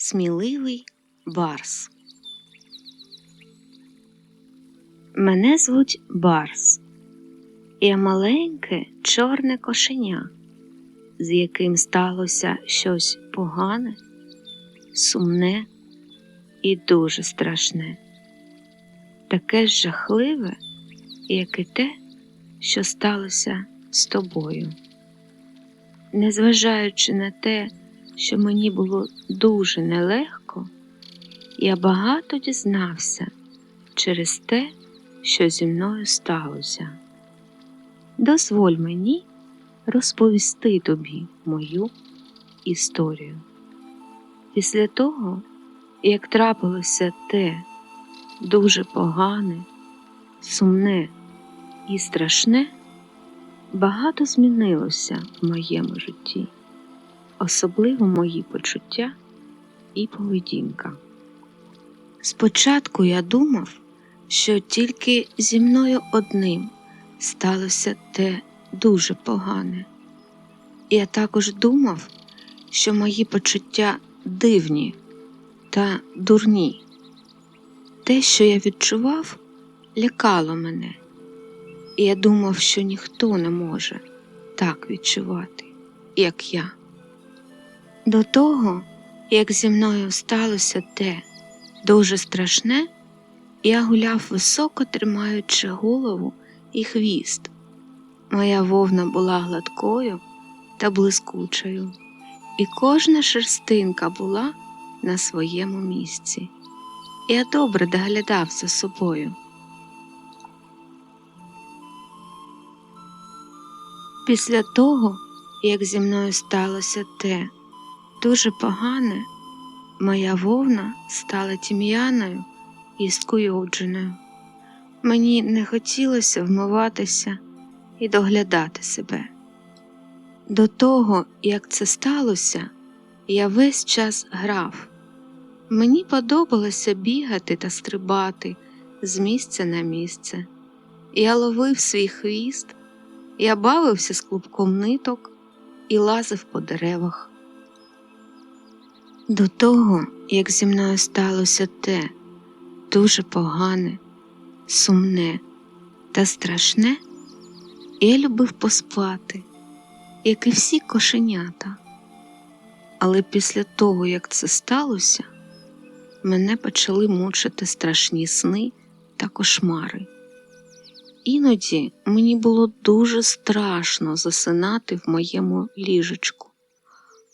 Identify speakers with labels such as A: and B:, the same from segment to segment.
A: Сміливий Барс. Мене звуть Барс. Я маленьке чорне кошеня, з яким сталося щось погане, сумне і дуже страшне, таке ж жахливе, як і те, що сталося з тобою. Незважаючи на те, що мені було дуже нелегко, я багато дізнався через те, що зі мною сталося. Дозволь мені розповісти тобі мою історію. Після того, як трапилося те дуже погане, сумне і страшне, багато змінилося в моєму житті, особливо мої почуття і поведінка. Спочатку я думав, що тільки зі мною одним сталося те дуже погане. Я також думав, що мої почуття дивні та дурні. Те, що я відчував, лякало мене, і я думав, що ніхто не може так відчувати, як я. До того, як зі мною сталося те дуже страшне, я гуляв високо тримаючи голову і хвіст. Моя вовна була гладкою та блискучою, і кожна шерстинка була на своєму місці. Я добре доглядав за собою. Після того, як зі мною сталося те дуже погане, моя вовна стала тім'яною і скуйовдженою. Мені не хотілося вмиватися і доглядати себе. До того, як це сталося, я весь час грав. Мені подобалося бігати та стрибати з місця на місце. Я ловив свій хвіст, я бавився з клубком ниток і лазив по деревах. До того, як зі мною сталося те дуже погане, сумне та страшне, я любив поспати, як і всі кошенята. Але після того, як це сталося, мене почали мучити страшні сни та кошмари. Іноді мені було дуже страшно засинати в моєму ліжечку,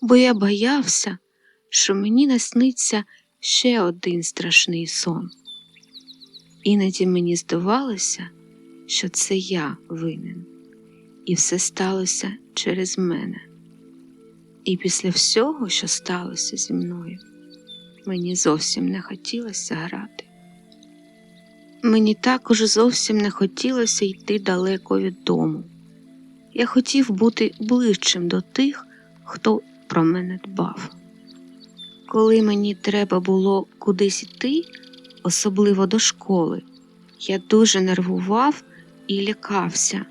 A: бо я боявся, що мені насниться ще один страшний сон. Іноді мені здавалося, що це я винен, і все сталося через мене. І після всього, що сталося зі мною, мені зовсім не хотілося грати. Мені також зовсім не хотілося йти далеко від дому. Я хотів бути ближчим до тих, хто про мене дбав. Коли мені треба було кудись йти, особливо до школи, я дуже нервував і лякався,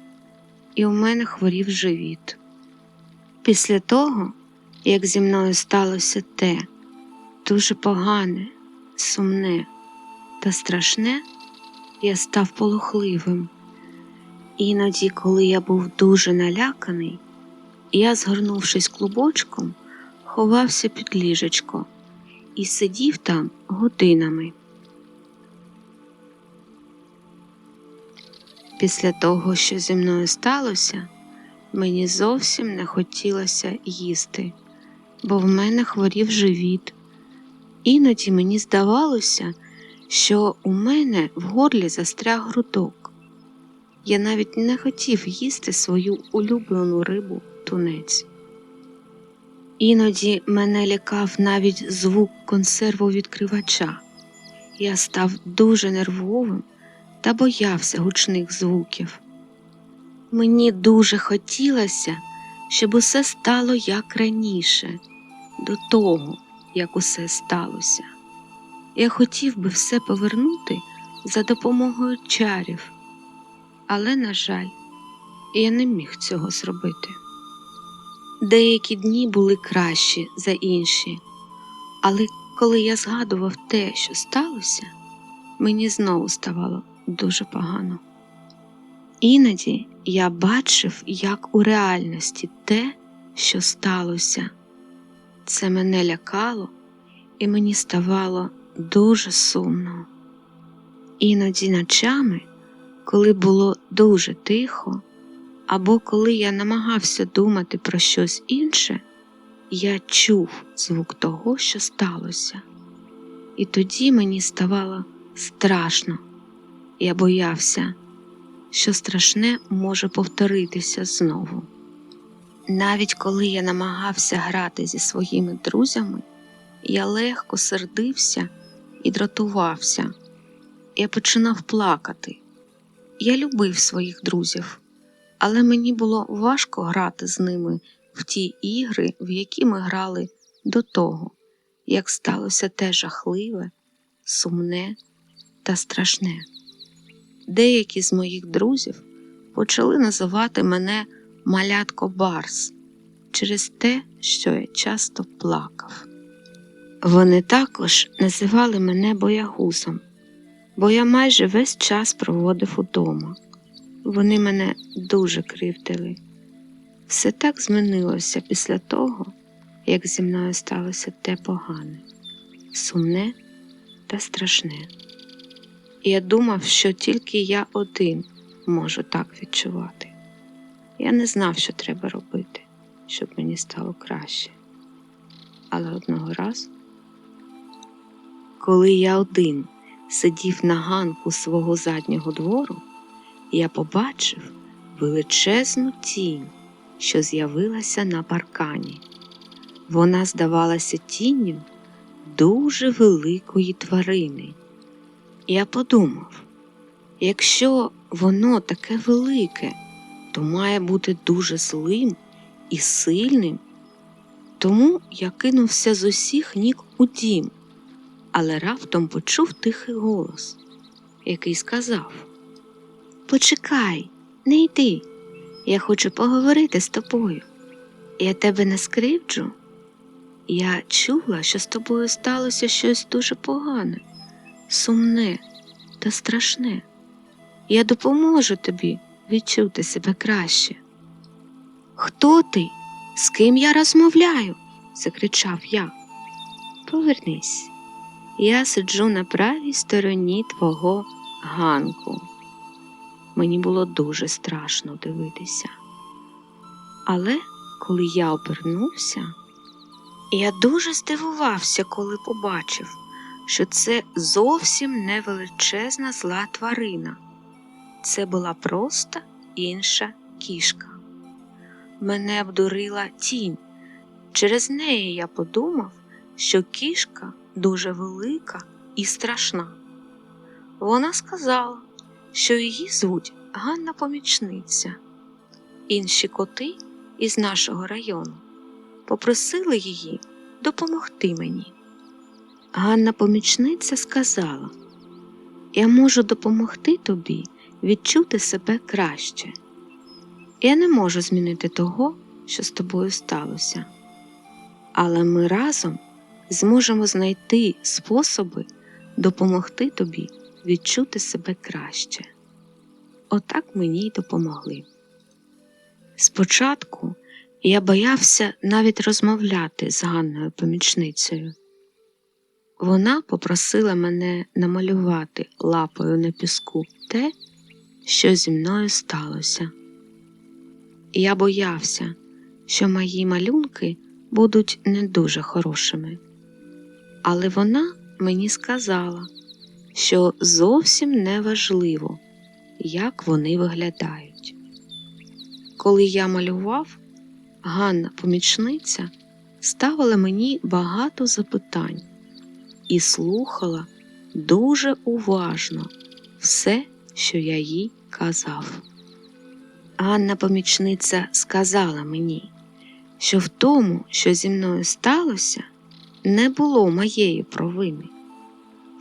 A: і у мене хворів живіт. Після того, як зі мною сталося те дуже погане, сумне та страшне, я став полохливим. Іноді, коли я був дуже наляканий, я, згорнувшись клубочком, ховався під ліжечко і сидів там годинами. Після того, що зі мною сталося, мені зовсім не хотілося їсти, бо в мене хворів живіт. Іноді мені здавалося, що у мене в горлі застряг грудок. Я навіть не хотів їсти свою улюблену рибу тунець. Іноді мене лякав навіть звук консервовідкривача. Я став дуже нервовим та боявся гучних звуків. Мені дуже хотілося, щоб усе стало як раніше, до того, як усе сталося. Я хотів би все повернути за допомогою чарів, але, на жаль, я не міг цього зробити. Деякі дні були кращі за інші, але коли я згадував те, що сталося, мені знову ставало дуже погано. Іноді я бачив, як у реальності те, що сталося. Це мене лякало, і мені ставало дуже сумно. Іноді ночами, коли було дуже тихо, або коли я намагався думати про щось інше, я чув звук того, що сталося. І тоді мені ставало страшно. Я боявся, що страшне може повторитися знову. Навіть коли я намагався грати зі своїми друзями, я легко сердився і дратувався. Я починав плакати. Я любив своїх друзів, але мені було важко грати з ними в ті ігри, в які ми грали до того, як сталося те жахливе, сумне та страшне. Деякі з моїх друзів почали називати мене малятко Барс через те, що я часто плакав. Вони також називали мене боягузом, бо я майже весь час проводив удома. Вони мене дуже кривдили. Все так змінилося після того, як зі мною сталося те погане, сумне та страшне. Я думав, що тільки я один можу так відчувати. Я не знав, що треба робити, щоб мені стало краще. Але одного разу, коли я один сидів на ганку свого заднього двору, я побачив величезну тінь, що з'явилася на паркані. Вона здавалася тінню дуже великої тварини. Я подумав, якщо воно таке велике, то має бути дуже злим і сильним. Тому я кинувся з усіх ніг у дім, але раптом почув тихий голос, який сказав Почекай, не йди, я хочу поговорити з тобою. Я тебе не скривджу. Я чула, що з тобою сталося щось дуже погане, сумне та страшне. Я допоможу тобі відчути себе краще. Хто ти? З ким я розмовляю? закричав я. Повернись, я сиджу на правій стороні твого ганку. Мені було дуже страшно дивитися. Але коли я обернувся, я дуже здивувався, коли побачив, що це зовсім не величезна зла тварина. Це була просто інша кішка. Мене обдурила тінь. Через неї я подумав, що кішка дуже велика і страшна. Вона сказала, що її звуть Ганна Помічниця. Інші коти із нашого району попросили її допомогти мені. Ганна Помічниця сказала: Я можу допомогти тобі відчути себе краще. Я не можу змінити того, що з тобою сталося. Але ми разом зможемо знайти способи допомогти тобі відчути себе краще. Отак мені й допомогли. Спочатку я боявся навіть розмовляти з Ганною помічницею. Вона попросила мене намалювати лапою на піску те, що зі мною сталося. Я боявся, що мої малюнки будуть не дуже хорошими. Але вона мені сказала, що зовсім не важливо, як вони виглядають. Коли я малював, Ганна помічниця ставила мені багато запитань і слухала дуже уважно все, що я їй казав. Ганна помічниця сказала мені, що в тому, що зі мною сталося, не було моєї провини.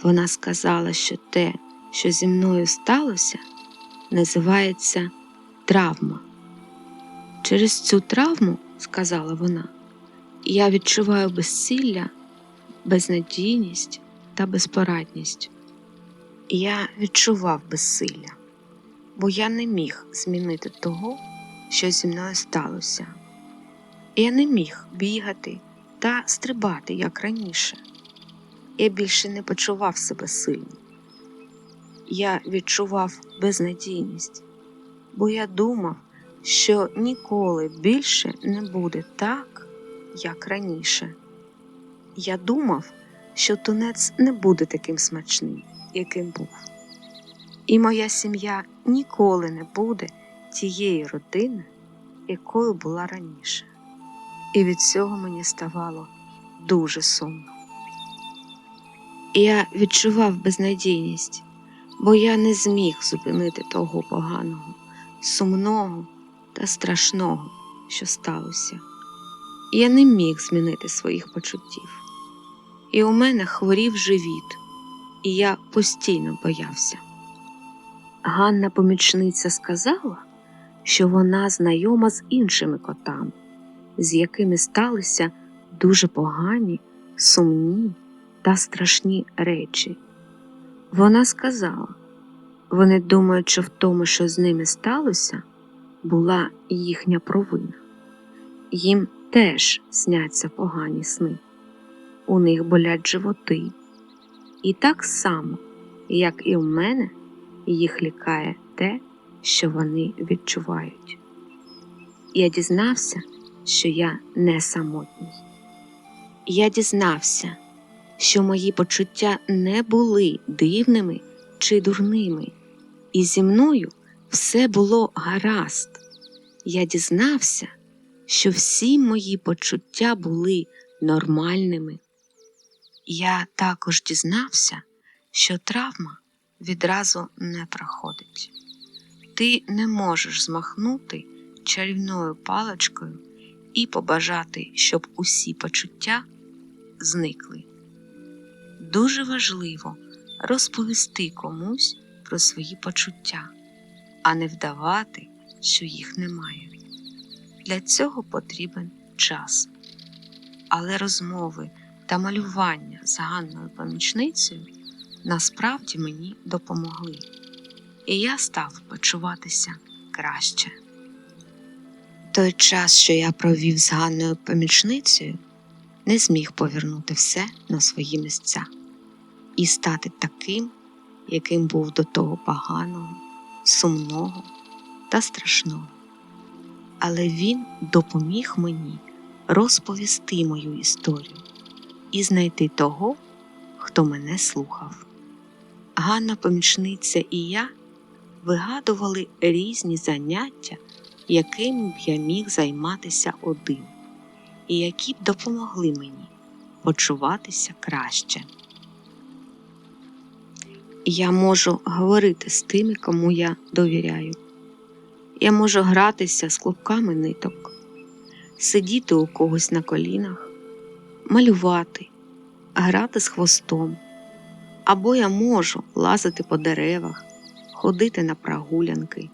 A: Вона сказала, що те, що зі мною сталося, називається травма. Через цю травму, сказала вона, я відчуваю безсилля безнадійність та безпорадність. Я відчував безсилля, бо я не міг змінити того, що зі мною сталося. Я не міг бігати та стрибати, як раніше. Я більше не почував себе сильним. Я відчував безнадійність, бо я думав, що ніколи більше не буде так, як раніше. Я думав, що тунець не буде таким смачним, яким був. І моя сім'я ніколи не буде тієї родини, якою була раніше. І від цього мені ставало дуже сумно. Я відчував безнадійність, бо я не зміг зупинити того поганого, сумного та страшного, що сталося. Я не міг змінити своїх почуттів. І у мене хворів живіт, і я постійно боявся. Ганна помічниця сказала, що вона знайома з іншими котами, з якими сталися дуже погані, сумні та страшні речі. Вона сказала, вони думають, що в тому, що з ними сталося, була їхня провина. Їм теж сняться погані сни, у них болять животи. І так само, як і в мене, їх лікає те, що вони відчувають. Я дізнався, що я не самотній. Я дізнався, що мої почуття не були дивними чи дурними, і зі мною все було гаразд. Я дізнався, що всі мої почуття були нормальними. Я також дізнався, що травма відразу не проходить. Ти не можеш змахнути чарівною паличкою і побажати, щоб усі почуття зникли. Дуже важливо розповісти комусь про свої почуття, а не вдавати, що їх немає. Для цього потрібен час. Але розмови та малювання з Ганною помічницею насправді мені допомогли, і я став почуватися краще. Той час, що я провів з Ганною помічницею, не зміг повернути все на свої місця і стати таким, яким був до того поганого, сумного та страшного. Але він допоміг мені розповісти мою історію і знайти того, хто мене слухав. Ганна помічниця і я вигадували різні заняття, якими б я міг займатися один, і які б допомогли мені почуватися краще. Я можу говорити з тими, кому я довіряю. Я можу гратися з клубками ниток, сидіти у когось на колінах, малювати, грати з хвостом. Або я можу лазити по деревах, ходити на прогулянки,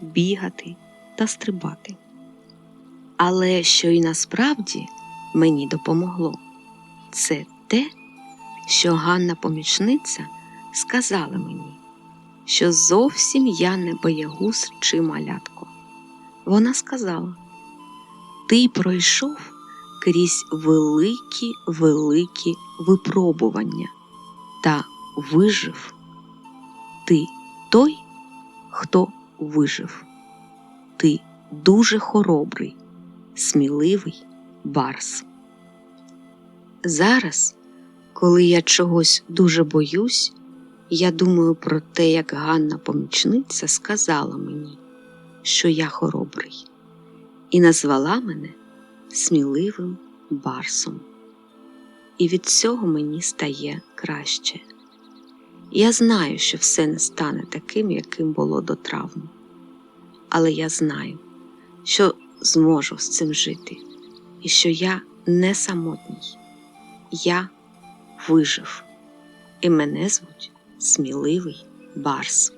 A: бігати та стрибати. Але що й насправді мені допомогло, це те, що Ганна помічниця сказала мені, що зовсім я не боягуз чи малятко. Вона сказала: Ти пройшов крізь великі великі випробування та вижив. Ти той, хто вижив. Ти дуже хоробрий, сміливий барс. Зараз, коли я чогось дуже боюсь, я думаю про те, як Ганна помічниця сказала мені, що я хоробрий, і назвала мене сміливим барсом. І від цього мені стає краще. Я знаю, що все не стане таким, яким було до травми, але я знаю, що зможу з цим жити, і що я не самотній, я вижив, і мене звуть сміливий барс.